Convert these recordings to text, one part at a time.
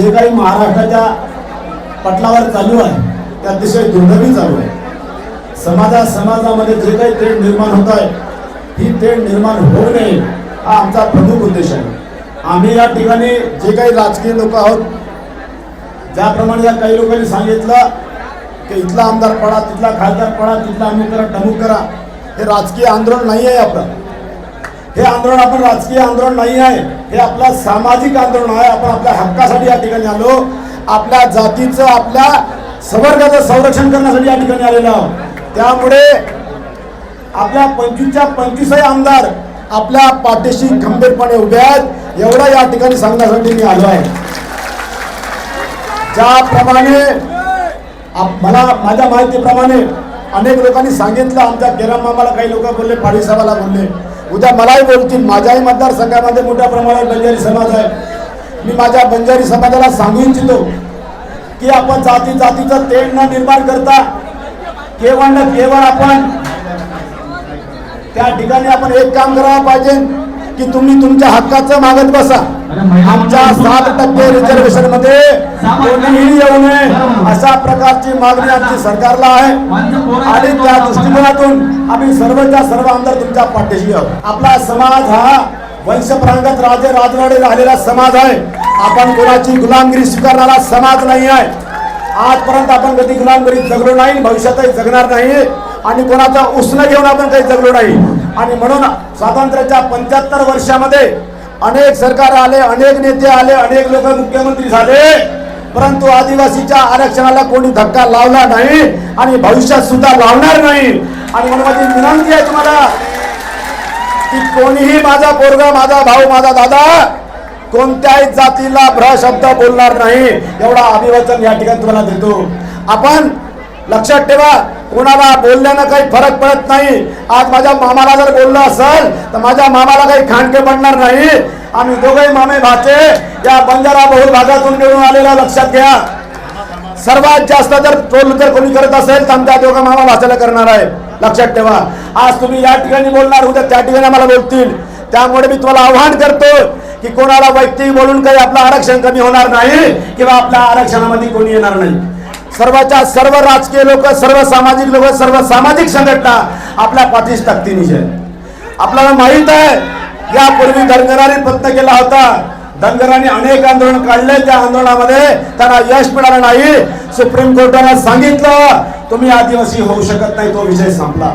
जे काही महाराष्ट्राच्या पटलावर चालू आहे ते अतिशय दुर्दैवी चालू आहे. समाजा समाजामध्ये जे काही तेढ निर्माण होत आहे ही तेढ निर्माण होऊ नये हा आमचा प्रमुख उद्देश आहे. आम्ही या ठिकाणी जे काही राजकीय लोक आहोत ज्याप्रमाणे या काही लोकांनी सांगितलं की इथला आमदार पडा तिथला खासदार पडा तिथला अमुक करा टमुक करा हे राजकीय आंदोलन नाही आहे आपलं. हे आंदोलन आपण राजकीय आंदोलन नाही आहे हे आपलं सामाजिक आंदोलन आहे. आपण आपल्या हक्कासाठी या ठिकाणी आलो. आपल्या जातीचं आपल्या संवर्गाचं संरक्षण करण्यासाठी या ठिकाणी आलेलो आहोत. त्यामुळे आपल्या पंचवीसच्या पंचवीसही आमदार आपल्या पाठीशी खंबीरपणे उभे आहेत. एवढं या ठिकाणी सांगण्यासाठी मी आलो आहे. ज्याप्रमाणे आप- मला माझ्या माहितीप्रमाणे अनेक लोकांनी सांगितलं. आमच्या केरम मामाला काही लोक बोलले पाडी साहेबाला बोलले. उद्या मलाही बोलतील माझ्याही मतदारसंघामध्ये मोठ्या प्रमाणात बंजारी समाज आहे. मी माझ्या बंजारी समाजाला सांगू इच्छितो की आपण जाती जातीचं तेढ न निर्माण करता केवळ न केवळ आपण त्या ठिकाणी आपण एक काम करायला पाहिजे की तुम्ही तुमच्या हक्काचं मागत बसा. आमच्या सात टक्के रिझर्वेशनमध्ये कोणीही येऊ नये अशा प्रकारची मागणी आमची सरकारला आहे. आणि त्या दृष्टिकोनातून आम्ही सर्वच्या सर्व आमदार तुमच्या पाठीशी आहोत. आपला समाज हा वंशप्रांगत राजे राजवाडे राहिलेला समाज आहे. आपण कोणाची गुलामगिरी स्वीकारणारा समाज नाही आहे. आजपर्यंत आपण कधी गुलामगिरी जगलो नाही भविष्यातही जगणार नाही. आणि कोणाचा उष्ण घेऊन आपण काही जगलो नाही. आणि म्हणून स्वातंत्र्याच्या पंच्याहत्तर वर्षामध्ये अनेक सरकार आले अनेक नेते आले अनेक लोक मुख्यमंत्री झाले. परंतु आदिवासीच्या आरक्षणाला कोणी धक्का लावला नाही आणि भविष्यात सुद्धा लावणार नाही. आणि म्हणून माझी विनंती आहे तुम्हाला की कोणीही माझा पोरगा माझा भाऊ माझा दादा कोणत्याही जातीला भ्र शब्द बोलणार नाही. एवढा अभिवाचन या ठिकाणी तुम्हाला देतो. आपण लक्षात ठेवा कोणाला बोलल्यानं काही फरक पडत नाही. आज माझ्या मामाला जर बोललं असेल तर माझ्या मामाला काही खांडके पडणार नाही. आम्ही दोघेही मामे भाचे या बंजारा बहुल भागातून निवडून आलेला लक्षात घ्या. सर्वात जास्त जर ट्रोल जर कोणी करत असेल तर आमच्या दोघा मामा भाषेला करणार आहे. लक्षात ठेवा. आज तुम्ही या ठिकाणी बोलणार उद्या त्या ठिकाणी आम्हाला बोलतील. त्यामुळे मी तुम्हाला आव्हान करतो की कोणाला वैयक्तिक बोलून काही आपलं आरक्षण कमी होणार नाही किंवा आपल्या आरक्षणामध्ये कोणी येणार नाही. सर्वाच्या सर्व राजकीय लोक सर्व सामाजिक लोक सर्व सामाजिक संघटना आपल्या पाठीस टाकतील आपल्याला माहीत आहे यापूर्वी धनगरांनी प्रयत्न केला होता. धनगरांनी अनेक आंदोलन काढले. त्या आंदोलनामध्ये त्यांना यश मिळालं नाही. सुप्रीम कोर्टाने सांगितलं तुम्ही आदिवासी होऊ शकत नाही तो विषय संपला.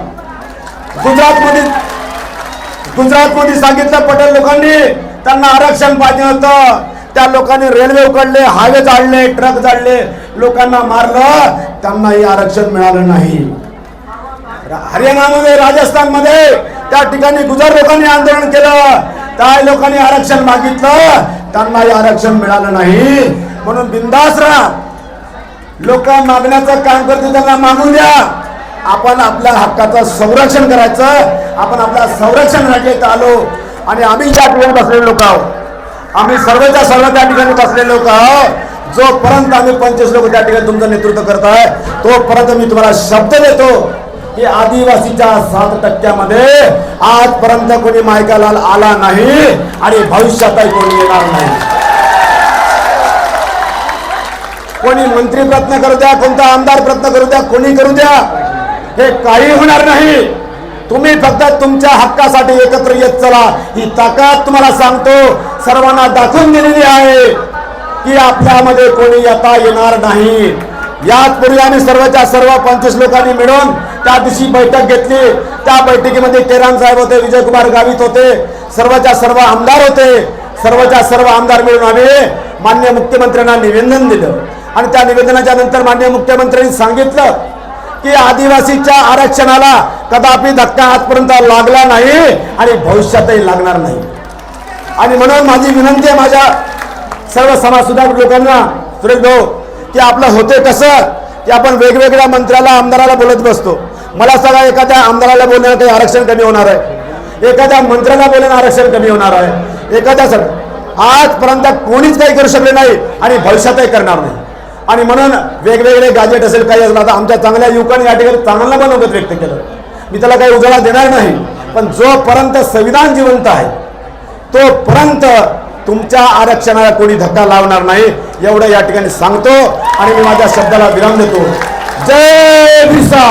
गुजरात गुजरातमध्ये गुजरात सांगितलं पटेल लोकांनी त्यांना आरक्षण पाहिजे होतं. त्या लोकांनी रेल्वे उकडले हायवे जाळले ट्रक जाळले लोकांना मारलं त्यांनाही आरक्षण मिळालं नाही. हरियाणामध्ये राजस्थानमध्ये त्या ठिकाणी गुजर लोकांनी आंदोलन केलं. त्या लोकांनी आरक्षण मागितलं. त्यांना आरक्षण मिळालं नाही. म्हणून बिंदास राहा. लोक मागण्याचं काम करते त्यांना मागून द्या. आपण आपल्या हक्काचं संरक्षण करायचं. आपण आपल्या संरक्षण राज्यात आलो. आणि आम्ही ज्या ठिकाणी बसलेले लोक आहोत आम्ही सर्वच्या सर्व त्या ठिकाणी बसलेले लोक आहोत जोपर्यंत आम्ही पंचवीस लोक त्या ठिकाणी तुमचं नेतृत्व करत आहे तोपर्यंत मी तुम्हाला शब्द देतो. की आदिवासीच्या सात टक्क्यामध्ये आजपर्यंत कोणी मायकाला आला नाही आणि भविष्यातही कोणी येणार नाही. कोणी मंत्री प्रयत्न करू द्या कोणता आमदार प्रयत्न करू द्या कोणी करू द्या हे काही होणार नाही. तुम्ही फक्त तुमच्या हक्कासाठी एकत्र येत चला. ही ताकद तुम्हाला सांगतो सर्वांना दाखवून दिलेली आहे की आपल्यामध्ये कोणी येता येणार नाही. यापूर्वी आम्ही सर्वच्या सर्व पंचवीस लोकांनी मिळून त्या दिवशी बैठक घेतली. त्या बैठकीमध्ये केरान साहेब होते विजयकुमार गावित होते सर्वच्या सर्व आमदार होते. सर्वच्या सर्व आमदार मिळून आम्ही मान्य मुख्यमंत्र्यांना निवेदन दिलं. आणि त्या निवेदनाच्या नंतर मान्य मुख्यमंत्र्यांनी सांगितलं की आदिवासीच्या आरक्षणाला कदापि धक्का आजपर्यंत लागला नाही आणि भविष्यातही लागणार नाही. आणि म्हणून माझी विनंती आहे माझ्या सर्व समाज सुधारक लोकांना सुरेश भाऊ ते आपलं होते कसं की आपण वेगवेगळ्या मंत्र्याला आमदाराला बोलत बसतो. मला सांगा एखाद्या आमदाराला बोलण्यानं काही आरक्षण कमी होणार आहे? एखाद्या मंत्र्याला बोलण्यानं आरक्षण कमी होणार आहे? एखाद्या सर आजपर्यंत कोणीच काही करू शकले नाही आणि भविष्यातही करणार नाही. आणि म्हणून वेगवेगळे गॅजेट असेल काही असेल आता आमच्या चांगल्या युवकांनी या ठिकाणी चांगलं मनोगत व्यक्त केलं. मी त्याला काही उजाळा देणार नाही पण जोपर्यंत संविधान जिवंत आहे तोपर्यंत तुमच्या आरक्षणाला कोणी धक्का लावणार नाही एवढं या ठिकाणी सांगतो आणि मी माझ्या शब्दाला विराम देतो. जय भिसा